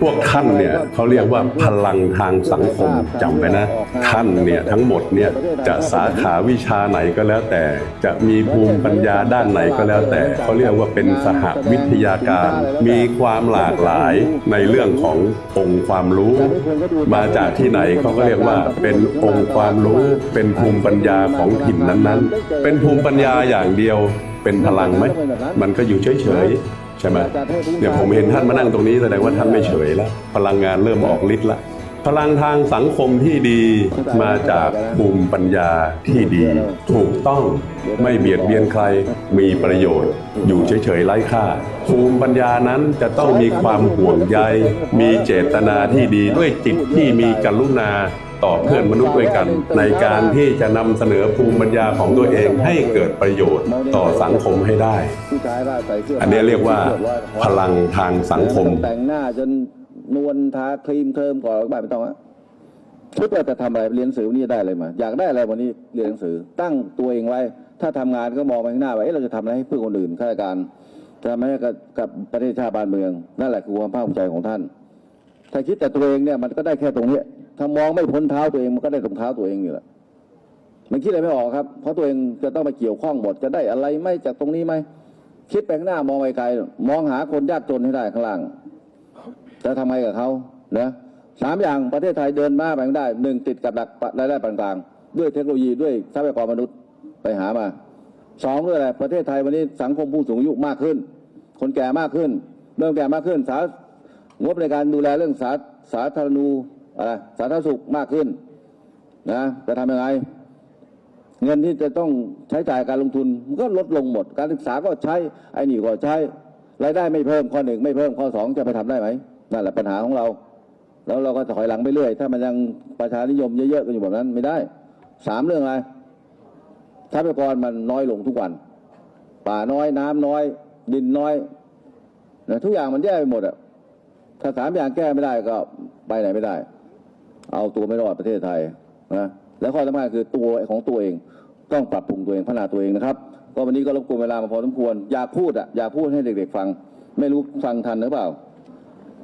พวกท่านเนี่ยเขาเรียกว่าพลังทางสังคมจำไว้นะ ท่านเนี่ยทั้งหมดเนี่ยจะสาขาวิชาไหนก็แล้วแต่ จะมีภูมิปัญญาด้านไหนก็แล้วแต่เขาเรียกว่าเป็นสหวิทยาการ มีความหลากหลายในเรื่องขององค์ความรู้ มาจากที่ไหนเขาก็เรียกว่าเป็นองค์ความรู้เป็นภูมิปัญญาของถิ่นนั้นๆ เป็นภูมิปัญญาอย่างเดียวเป็นพลังไหมมันก็อยู่เฉยๆ ใช่ไหมเนี่ยผมเห็นท่านมานั่งตรงนี้แสดงว่าท่านไม่เฉยแล้ว พลังงานเริ่มออกฤทธิ์ละพลังทางสังคมที่ดีมาจากภูมิปัญญาที่ดี ถูกต้องไม่เบียดเบียนใครมีประโยชน์ อยู่เฉยๆไร้ค่า ภูมิปัญญานั้นจะต้องมีความห่วงใย มีเจตนาที่ดีด้วยจิตที่มีกรุณา ต่อเพื่อนมนุษย์ด้วยกัน ในการที่จะนำเสนอภูมิปัญญาของตัวเองให้เกิดประโยชน์ต่อสังคมให้ได้ผู้ชายว่าใส่เสื้ออันนี้เรียกว่าพลังทางสังคม แต่งหน้าจนนวลทาครีมเทิมก่อนบ้านไม่ต้องอะคิดว่าจะทำอะไรเรียนหนังสือวันนี้ได้อะไรมา อยากได้อะไรวันนี้เรียนหนังสือ ตั้งตัวเองไว้ ถ้าทำงานก็มองไปข้างหน้าว่าเราจะทำอะไรให้เพื่อคนอื่นข้าราชการจะทำให้กับกับประเทศชาติบ้านเมือง นั่นแหละคือความภาคภูมิใจของท่าน ถ้าคิดแต่ตัวเองเนี่ยมันก็ได้แค่ตรงนี้ ถ้ามองไม่พ้นเท้าตัวเองมันก็ได้ตรงเท้าตัวเองนี่แหละมันคิดอะไรไม่ออกครับ เพราะตัวเองจะต้องมาเกี่ยวข้องหมดจะได้อะไรไหมจากตรงนี้ไหมคิดไปข้างหน้ามองไปไกลมองหาคนยากจนให้ได้ข้างล่างจะทำไงกับเขานะสามอย่างประเทศไทยเดินหน้าไปข้างได้หนึ่งติดกับหลักรายได้ปานกลาง ด้วยเทคโนโลยีด้วยทรัพยากรมนุษย์ไปหามาสองด้วยอะไรประเทศไทยวันนี้สังคมผู้สูงอายุมากขึ้น คนแก่มากขึ้น เริ่มแก่มากขึ้นสางบในการดูแลเรื่องสาสาธารณู สาธารณสุขมากขึ้นนะจะทำยังไง เงินที่จะต้องใช้จ่ายการลงทุนมันก็ลดลงหมด การศึกษาก็ใช้ไอ้นี่ก็ใช้รายได้ไม่เพิ่มข้อหนึ่งไม่เพิ่มข้อสองจะไปทำได้ไหมนั่นแหละปัญหาของเรา แล้วเราก็ถอยหลังไปเรื่อย ถ้ามันยังประชานิยมเยอะๆกันอยู่แบบนั้นไม่ได้สามเรื่องอะไรทรัพยากรมันน้อยลงทุกวัน ป่าน้อยน้ำน้อย ดินน้อยนะทุกอย่างมันแย่ไปหมดอะถ้าสามอย่างแก้ไม่ได้ก็ไปไหนไม่ได้ เอาตัวไม่รอดประเทศไทยนะและข้อสำคัญคือตัวของตัวเองต้องปรับปรุงตัวเองพัฒนาตัวเองนะครับก็วันนี้ก็รบกวนเวลามาพอสมควรอยากพูดอะอยากพูดให้เด็กๆฟัง ไม่รู้ฟังทันหรือเปล่า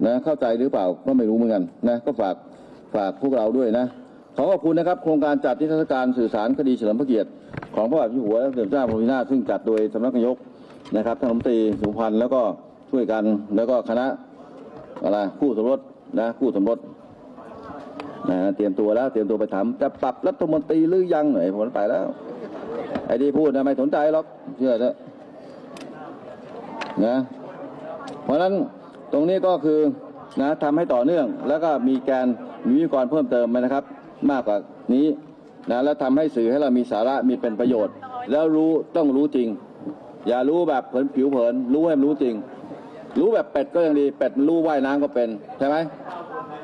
นะเข้าใจหรือเปล่าก็ไม่รู้เหมือนกันนะก็ฝากฝากพวกเราด้วยนะขอขอบคุณนะครับโครงการจัดนิทรรศการสื่อสารคดีเฉลิมพระเกียรติของพระบาทพิหัวและเสด็จเจ้าพระมินาซึ่งจัดโดยสำนักนายกนะครับท่านรัฐมนตรีสุพันธ์แล้วก็ช่วยกันแล้วก็คณะอะไรผู้สมรสนะผู้สมรส นะเตรียมตัวแล้วเตรียมตัวไปถามจะปรับรัฐมนตรีหรือยังหน่อยผมไปแล้ว ไอ้ที่พูดนะไม่สนใจหรอกเชื่อเถอะนะเพราะฉะนั้นตรงนี้ก็คือนะทำให้ต่อเนื่อง แล้วก็มีการมีวิกรเพิ่มเติมไปนะครับ มากกว่านี้นะแล้วทำให้สื่อให้เรามีสาระมีเป็นประโยชน์ แล้วรู้ต้องรู้จริง อย่ารู้แบบเผินผิวเผินรู้ให้มันรู้จริง รู้แบบเป็ดก็ยังดี เป็ดมันรู้ว่ายน้ำก็เป็นใช่ไหม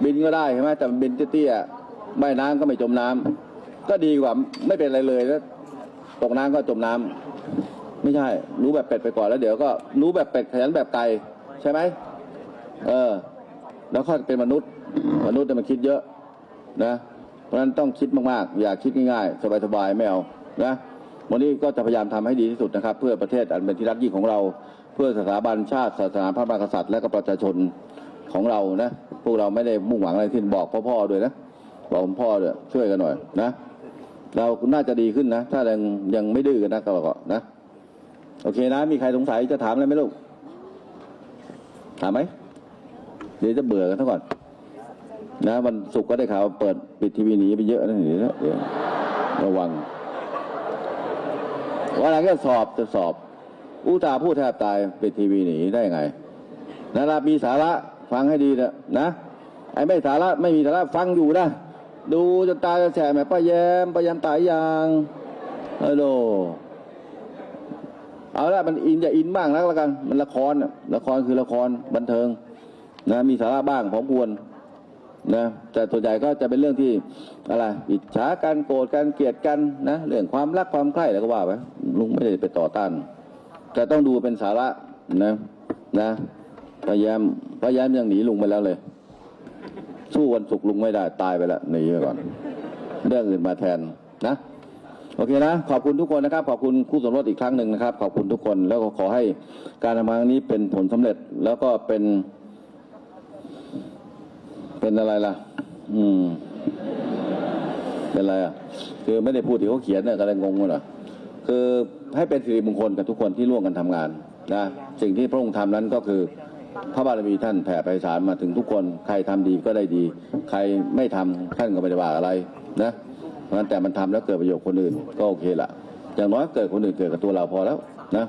บินก็ได้ใช่ไหมแต่บินเตี้ยๆว่ายน้ำก็ไม่จมน้ำก็ดีกว่าไม่เป็นอะไรเลยแล้วตกน้ำก็จมน้ำไม่ใช่ รู้แบบเป็ดไปก่อนแล้วเดี๋ยวก็รู้แบบเป็ดขยันแบบไก่ใช่ไหมเออ แล้วค่อยเป็นมนุษย์ มนุษย์เนี่ยมันคิดเยอะนะ เพราะฉะนั้นต้องคิดมากๆ อย่าคิดง่ายๆ สบายๆไม่เอานะวันนี้ก็จะพยายามทำให้ดีที่สุดนะครับ เพื่อประเทศอันเป็นที่รักยิ่งของเรา เพื่อสถาบันชาติศาสนาพระมหากษัตริย์และก็ประชาชน ของเรานะ พวกเราไม่ได้มุ่งหวังอะไรที่บอกพ่อๆด้วยนะบอกพ่อด้วยช่วยกันหน่อยนะ เราน่าจะดีขึ้นนะ ถ้ายังยังไม่ดื้อกันนะก็ก็นะโอเคนะ มีใครสงสัยจะถามอะไรไหมลูก ถามไหมเดี๋ยวจะเบื่อกันซะก่อน นะวันศุกร์ก็ได้ข่าวเปิดปิดทีวีหนีไปเยอะนะเดี๋ยวนะระวังวันหลังก็สอบจะสอบ อุตส่าห์พูดแทบตายปิดทีวีหนีได้ไงนะนะมีสาระ ฟังให้ดีนะนะไอ้ไม่สาระไม่มีสาระฟังอยู่นะดูจนตาจะแฉะแม่ป้าแยมป้ายันตายยางฮัลโหลเอาละมันอินอย่าอินบ้างนักละกัน มันละครละครคือละครบันเทิง นะ มีสาระบ้างของควรนะแต่ส่วนใหญ่ก็จะเป็นเรื่องที่อะไรอิจฉากันโกรธกันเกลียดกันนะเรื่องความรักความใคร่แล้วก็ว่าไปลุงไม่ได้ไปต่อต้าน แต่ต้องดูเป็นสาระนะนะ พยายามพยายามยังหนีลุงไปแล้วเลย สู้วันศุกร์ลุงไม่ได้ตายไปแล้วหนีไปก่อน เรื่องอื่นมาแทนนะโอเคนะขอบคุณทุกคนนะครับ ขอบคุณคู่สมรสอีกครั้งหนึ่งนะครับ ขอบคุณทุกคนแล้วก็ขอให้การทำงานนี้เป็นผลสำเร็จแล้วก็เป็น เป็นอะไรล่ะ อืม เป็นอะไรอะ คือไม่ได้พูดที่เขาเขียนเนี่ยก็เลยงงหมดอะคือให้เป็นสิริมงคลกับทุกคนที่ร่วมกันทำงานนะสิ่งที่พระองค์ทำนั้นก็คือ พระบารมีท่านแผ่ไพศาลมาถึงทุกคน ใครทำดีก็ได้ดี ใครไม่ทำท่านก็ไม่ได้ว่าอะไรนะเพราะฉะนั้นแต่มันทำแล้วเกิดประโยชน์คนอื่นก็โอเคละอย่างน้อยเกิดคนอื่นเกิดกับตัวเราพอแล้วนะ